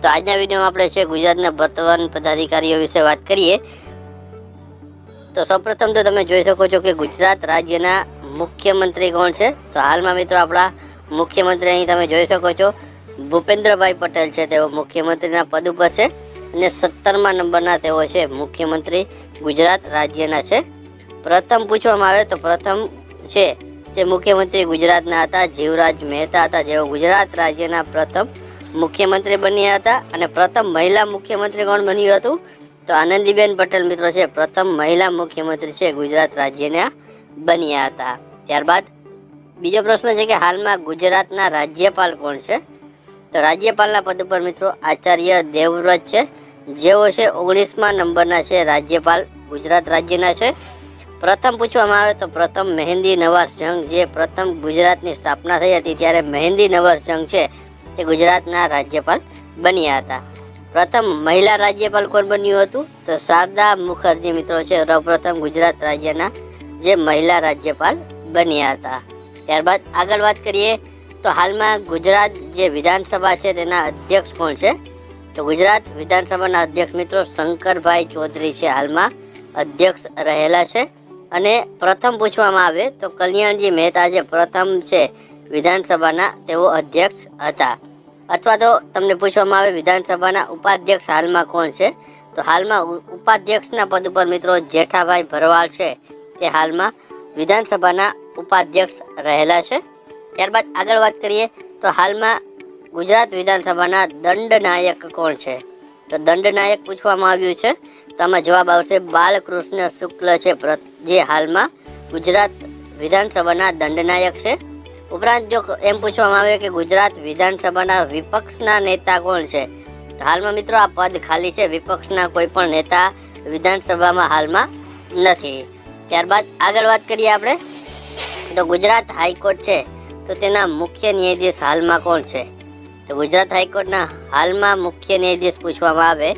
તો આજના વિડીયોમાં આપણે છે ગુજરાતના વર્તમાન પદાધિકારીઓ વિશે વાત કરીએ. તો સૌપ્રથમ તો તમે જોઈ શકો છો કે ગુજરાત રાજ્યના મુખ્યમંત્રી કોણ છે? તો હાલમાં મિત્રો આપણા મુખ્યમંત્રી અહીં તમે જોઈ શકો છો. ભૂપેન્દ્રભાઈ પટેલ છે, તેઓ મુખ્યમંત્રીના પદ ઉપર છે અને સત્તરમા નંબરના તેઓ છે મુખ્યમંત્રી ગુજરાત રાજ્યના છે. પ્રથમ પૂછવામાં આવે તો પ્રથમ છે તે મુખ્યમંત્રી ગુજરાતના હતા, જીવરાજ મહેતા હતા, જેઓ ગુજરાત રાજ્યના પ્રથમ મુખ્યમંત્રી બન્યા હતા અને પ્રથમ મહિલા મુખ્યમંત્રી કોણ બન્યું હતું? તો આનંદીબેન પટેલ મિત્રો છે, પ્રથમ મહિલા મુખ્યમંત્રી છે ગુજરાત રાજ્યના બન્યા હતા. ત્યારબાદ બીજો પ્રશ્ન છે કે હાલમાં ગુજરાતના રાજ્યપાલ કોણ છે? તો રાજ્યપાલના પદ ઉપર મિત્રો આચાર્ય દેવવ્રત છે. જેઓ છે, ઓગણીસમા નંબરના છે, રાજ્યપાલ ગુજરાત રાજ્યના છે. પ્રથમ પૂછવામાં આવે તો પ્રથમ મહેંદી નવાઝ જંગ જે પ્રથમ ગુજરાતની સ્થાપના થઈ હતી, ત્યારે મહેંદી નવાઝ જંગ છે તે ગુજરાતના રાજ્યપાલ બન્યા હતા. પ્રથમ મહિલા રાજ્યપાલ કોણ બન્યું હતું? તો શારદા મુખર્જી મિત્રો છે. સૌપ્રથમ ગુજરાત રાજ્યના જે મહિલા રાજ્યપાલ બન્યા હતા. ત્યારબાદ આગળ વાત કરીએ તો હાલમાં ગુજરાત જે વિધાનસભા છે તેના અધ્યક્ષ કોણ છે? તો ગુજરાત વિધાનસભાના અધ્યક્ષ મિત્રો શંકરભાઈ ચૌધરી છે હાલમાં અધ્યક્ષ રહેલા છે. અને પ્રથમ પૂછવામાં આવે તો કલ્યાણજી મહેતા જે પ્રથમ છે વિધાનસભાના તેઓ અધ્યક્ષ હતા. અથવા તો તમને પૂછવામાં આવે વિધાનસભાના ઉપાધ્યક્ષ હાલમાં કોણ છે? તો હાલમાં ઉપાધ્યક્ષના પદ ઉપર મિત્રો જેઠાભાઈ ભરવાડ છે. તે હાલમાં વિધાનસભાના ઉપાધ્યક્ષ રહેલા છે. ત્યારબાદ આગળ વાત કરીએ તો હાલમાં ગુજરાત વિધાનસભાના દંડનાયક કોણ છે? તો દંડનાયક પૂછવામાં આવ્યું છે. તો આમાં જવાબ આવશે બાલકૃષ્ણ શુક્લ છે જે હાલમાં ગુજરાત વિધાનસભાના દંડનાયક છે. ઉપરાંત જો એમ પૂછવામાં આવે કે ગુજરાત વિધાનસભાના વિપક્ષના નેતા કોણ છે હાલમાં મિત્રો આ પદ ખાલી છે, વિપક્ષના કોઈ પણ નેતા વિધાનસભામાં હાલમાં નથી. ત્યારબાદ આગળ વાત કરીએ આપણે, તો ગુજરાત હાઈકોર્ટ છે, તો તેના મુખ્ય ન્યાયાધીશ હાલમાં કોણ છે? તો ગુજરાત હાઈકોર્ટના હાલમાં મુખ્ય ન્યાયાધીશ પૂછવામાં આવે,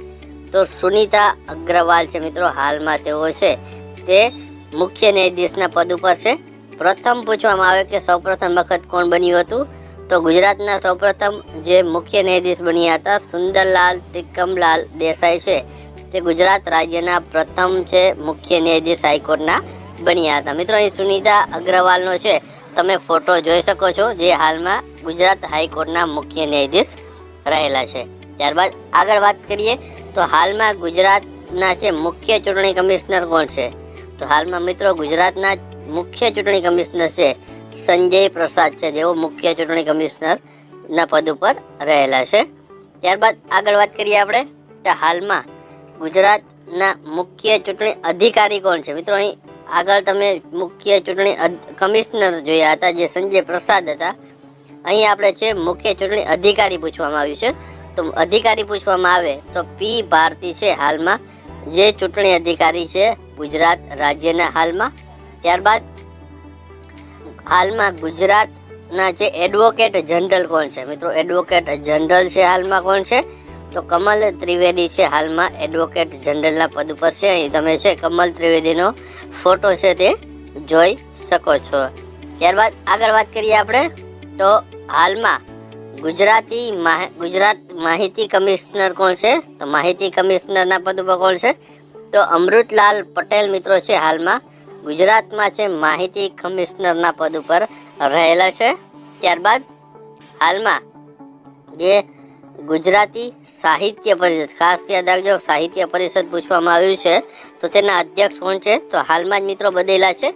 તો સુનિતા અગ્રવાલ છે મિત્રો, હાલમાં તેઓ છે, તે મુખ્ય ન્યાયાધીશના પદ ઉપર છે. પ્રથમ પૂછવામાં આવે કે સૌપ્રથમ વખત કોણ બન્યું હતું? તો ગુજરાતના સૌપ્રથમ જે મુખ્ય ન્યાયાધીશ બન્યા હતા, સુંદરલાલ ત્રિકમલાલ દેસાઈ છે. તે ગુજરાત રાજ્યના પ્રથમ છે મુખ્ય ન્યાયાધીશ હાઈકોર્ટના બન્યા હતા. મિત્રો, અહીં સુનિતા અગ્રવાલનો છે. તમે ફોટો જોઈ શકો છો જે હાલમાં ગુજરાત હાઈકોર્ટના મુખ્ય ન્યાયાધીશ રહેલા છે. ત્યારબાદ આગળ વાત કરીએ, તો હાલમાં ગુજરાતના છે મુખ્ય ચૂંટણી કમિશનર કોણ છે? તો હાલમાં મિત્રો ગુજરાતના મુખ્ય ચૂંટણી કમિશનર છે, સંજય પ્રસાદ છે, જેઓ મુખ્ય ચૂંટણી કમિશનર ના પદ ઉપર રહેલા છે. ત્યારબાદ આગળ વાત કરીએ આપણે, તો હાલમાં ગુજરાતના મુખ્ય ચૂંટણી અધિકારી કોણ છે? મિત્રો, અહીં આગળ તમે મુખ્ય ચૂંટણી કમિશનર જોયા હતા, જે સંજય પ્રસાદ હતા. અહીં આપણે છે, મુખ્ય ચૂંટણી અધિકારી પૂછવામાં આવ્યું છે. તો અધિકારી પૂછવામાં આવે તો પી ભારતી છે હાલમાં. જે ચૂંટણી અધિકારી છે ગુજરાત રાજ્યના હાલમાં. ત્યારબાદ હાલમાં ગુજરાતના જે એડવોકેટ જનરલ કોણ છે? મિત્રો એડવોકેટ જનરલ છે હાલમાં કોણ છે? તો કમલ ત્રિવેદી છે હાલમાં એડવોકેટ જનરલના પદ ઉપર છે. અહીં તમે છે કમલ ત્રિવેદીનો ફોટો છે તે જોઈ શકો છો. ત્યારબાદ આગળ વાત કરીએ આપણે, તો હાલમાં ગુજરાતી ગુજરાત માહિતી કમિશનર કોણ છે? તો માહિતી કમિશનરના પદ ઉપર કોણ છે? તો અમૃતલાલ પટેલ મિત્રો છે હાલમાં ગુજરાતમાં છે માહિતી કમિશનરના પદ ઉપર રહેલા છે. ત્યારબાદ હાલમાં જે ગુજરાતી સાહિત્ય પરિષદ, ખાસ યાદ રાખજો, સાહિત્ય પરિષદ પૂછવામાં આવ્યું છે, તો તેના અધ્યક્ષ કોણ છે? તો હાલમાં જ મિત્રો બદલેલા છે.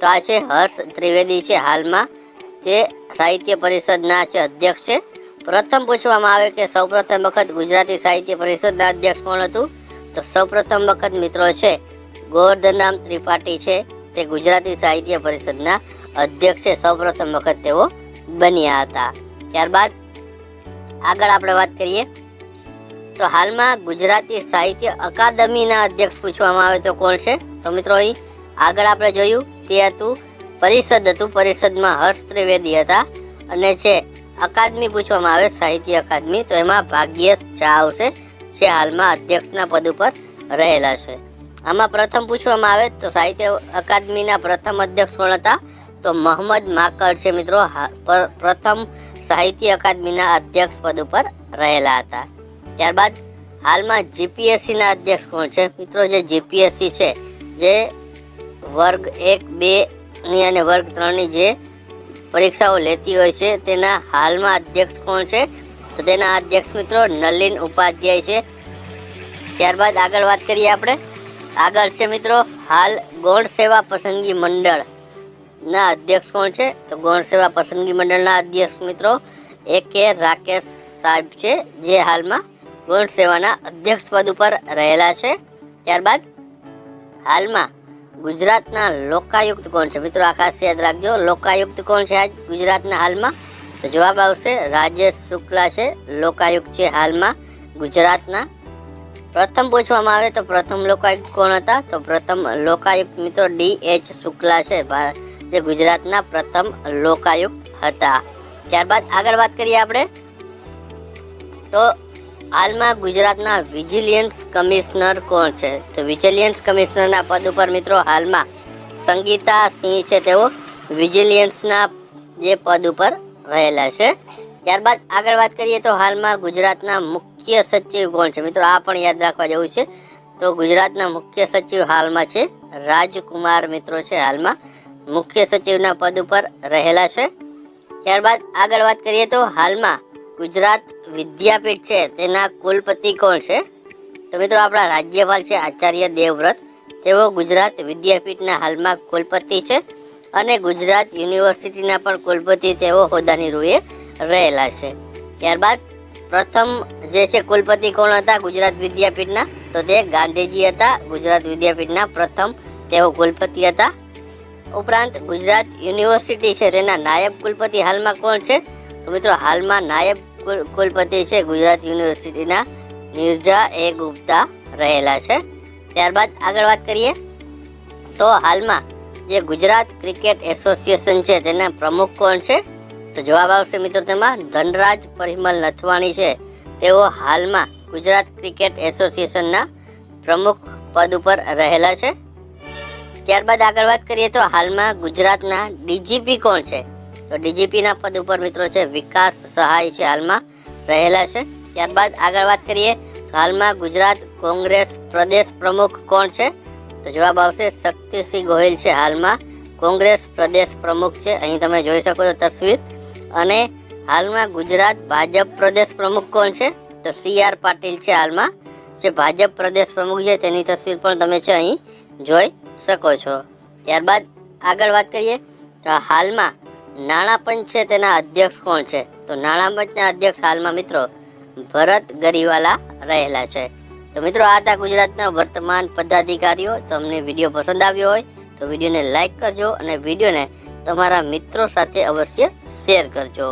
તો આ છે હર્ષ ત્રિવેદી છે હાલમાં. તે સાહિત્ય પરિષદના છે અધ્યક્ષ છે. પ્રથમ પૂછવામાં આવે કે સૌપ્રથમ વખત ગુજરાતી સાહિત્ય પરિષદના અધ્યક્ષ કોણ હતું? તો સૌપ્રથમ વખત મિત્રો છે ગોવર્ધનરામ ત્રિપાઠી છે. તે ગુજરાતી સાહિત્ય પરિષદના અધ્યક્ષ સૌપ્રથમ વખત તેઓ બન્યા હતા. ત્યારબાદ આગળ આપણે વાત કરીએ. તો હાલમાં ગુજરાતી સાહિત્ય અકાદમીના અધ્યક્ષ પૂછવામાં આવે તો કોણ છે? તો મિત્રો અહીં આગળ આપણે જોયું, તે હતું પરિષદ હતું. પરિષદમાં હર્ષ ત્રિવેદી હતા. અને છે અકાદમી પૂછવામાં આવે, સાહિત્ય અકાદમી, તો એમાં ભાગ્યેશ ઝા આવશે જે હાલમાં અધ્યક્ષના પદ ઉપર રહેલા છે. આમાં પ્રથમ પૂછવામાં આવે તો સાહિત્ય અકાદમીના પ્રથમ અધ્યક્ષ કોણ હતા? તો મોહમ્મદ માકડ છે મિત્રો. પ્રથમ સાહિત્ય અકાદમીના અધ્યક્ષ પદ ઉપર રહેલા હતા. ત્યારબાદ હાલમાં જીપીએસસીના અધ્યક્ષ કોણ છે? મિત્રો, જે જીપીએસસી છે, જે વર્ગ એક બેની અને વર્ગ ત્રણની જે પરીક્ષાઓ લેતી હોય છે, તેના હાલમાં અધ્યક્ષ કોણ છે? તો તેના અધ્યક્ષ મિત્રો નલિન ઉપાધ્યાય છે. ત્યારબાદ આગળ વાત કરીએ આપણે. આગળ છે મિત્રો હાલ ગૌણ સેવા પસંદગી મંડળ. ના અધ્યક્ષ કોણ છે? તો ગૌણ સેવા પસંદગી મંડળના અધ્યક્ષ મિત્રો એ કે રાકેશ સાહેબ છે, જે હાલમાં ગૌણ સેવાના અધ્યક્ષ પદ ઉપર રહેલા છે. ત્યારબાદ હાલમાં ગુજરાતના લોકાયુક્ત કોણ છે? મિત્રો આ ખાસ યાદ રાખજો, લોકાયુક્ત કોણ છે આજ? ગુજરાતના હાલમાં? તો જવાબ આવશે રાજેશ શુક્લા છે, લોકાયુક્ત છે હાલમાં ગુજરાતના પ્રથમ પૂછવામાં આવે તો પ્રથમ લોકાયુક્ત કોણ હતા? તો પ્રથમ લોકાયુક્ત મિત્રો ડી એચ શુક્લા છે. જે ગુજરાતના પ્રથમ લોકાયુક્ત હતા. ત્યારબાદ આગળ વાત કરીએ આપણે. તો હાલમાં ગુજરાતના વિજિલિયન્સ કમિશનર કોણ છે? તો વિજિલિયન્સ કમિશનરના પદ ઉપર મિત્રો હાલમાં સંગીતા સિંહ છે. તેઓ વિજિલિયન્સના જે પદ ઉપર રહેલા છે. ત્યારબાદ આગળ વાત કરીએ તો હાલમાં ગુજરાતના મુખ્ય સચિવ કોણ છે? મિત્રો, આ પણ યાદ રાખવા જેવું છે. તો ગુજરાતના મુખ્ય સચિવ હાલમાં છે રાજકુમાર મિત્રો છે હાલમાં. મુખ્ય સચિવના પદ ઉપર રહેલા છે. ત્યારબાદ આગળ વાત કરીએ તો હાલમાં ગુજરાત વિદ્યાપીઠ છે, તેના કુલપતિ કોણ છે? તો મિત્રો, આપણા રાજ્યપાલ છે આચાર્ય દેવવ્રત. તેઓ ગુજરાત વિદ્યાપીઠના હાલમાં કુલપતિ છે અને ગુજરાત યુનિવર્સિટીના પણ કુલપતિ તેઓ હોદ્દાની રૂએ રહેલા છે. ત્યારબાદ પ્રથમ જે છે કુલપતિ કોણ હતા? ગુજરાત વિદ્યાપીઠના. તો તે ગાંધીજી હતા. ગુજરાત વિદ્યાપીઠના પ્રથમ તેઓ કુલપતિ હતા. ઉપરાંત ગુજરાત યુનિવર્સિટી છે તેના નાયબ કુલપતિ હાલમાં કોણ છે? તો મિત્રો, હાલમાં નાયબ કુલ- કુલપતિ છે ગુજરાત યુનિવર્સિટીના નિર્જા એ ગુપ્તા રહેલા છે. ત્યારબાદ આગળ વાત કરીએ. તો હાલમાં જે ગુજરાત ક્રિકેટ એસોસિએશન છે તેના પ્રમુખ કોણ છે? તો જવાબ આવશે મિત્રો તેમાં, ધનરાજ પરિમલ નથવાણી છે. તેઓ હાલમાં ગુજરાત ક્રિકેટ એસોસિએશનના પ્રમુખ પદ ઉપર રહેલા છે. ત્યારબાદ આગળ વાત કરીએ તો હાલમાં ગુજરાતના ડીજીપી કોણ છે? તો ડીજીપીના પદ ઉપર મિત્રો છે વિકાસ સહાય છે હાલમાં રહેલા છે. ત્યારબાદ આગળ વાત કરીએ હાલમાં ગુજરાત કોંગ્રેસ પ્રદેશ પ્રમુખ કોણ છે? તો જવાબ આવશે શક્તિસિંહ ગોહિલ છે હાલમાં. કોંગ્રેસ પ્રદેશ પ્રમુખ છે. અહીં તમે જોઈ શકો છો તસવીર. અને હાલમાં ગુજરાત ભાજપ પ્રદેશ પ્રમુખ કોણ છે? તો સી આર પાટીલ છે હાલમાં. જે ભાજપ પ્રદેશ પ્રમુખ છે, તેની તસવીર પણ તમે છે અહીં જોઈ શકો છો. ત્યારબાદ આગળ વાત કરીએ, તો હાલમાં નાણાં પંચ છે, તેના અધ્યક્ષ કોણ છે? તો નાણાં પંચના અધ્યક્ષ હાલમાં મિત્રો ભરત ગરીવાલા રહેલા છે. તો મિત્રો, આ હતા ગુજરાતના વર્તમાન પદાધિકારીઓ. તો અમને વીડિયો પસંદ આવ્યો હોય, તો વિડીયોને લાઈક કરજો અને વિડીયોને તમારા મિત્રો સાથે અવશ્ય શેર કરજો.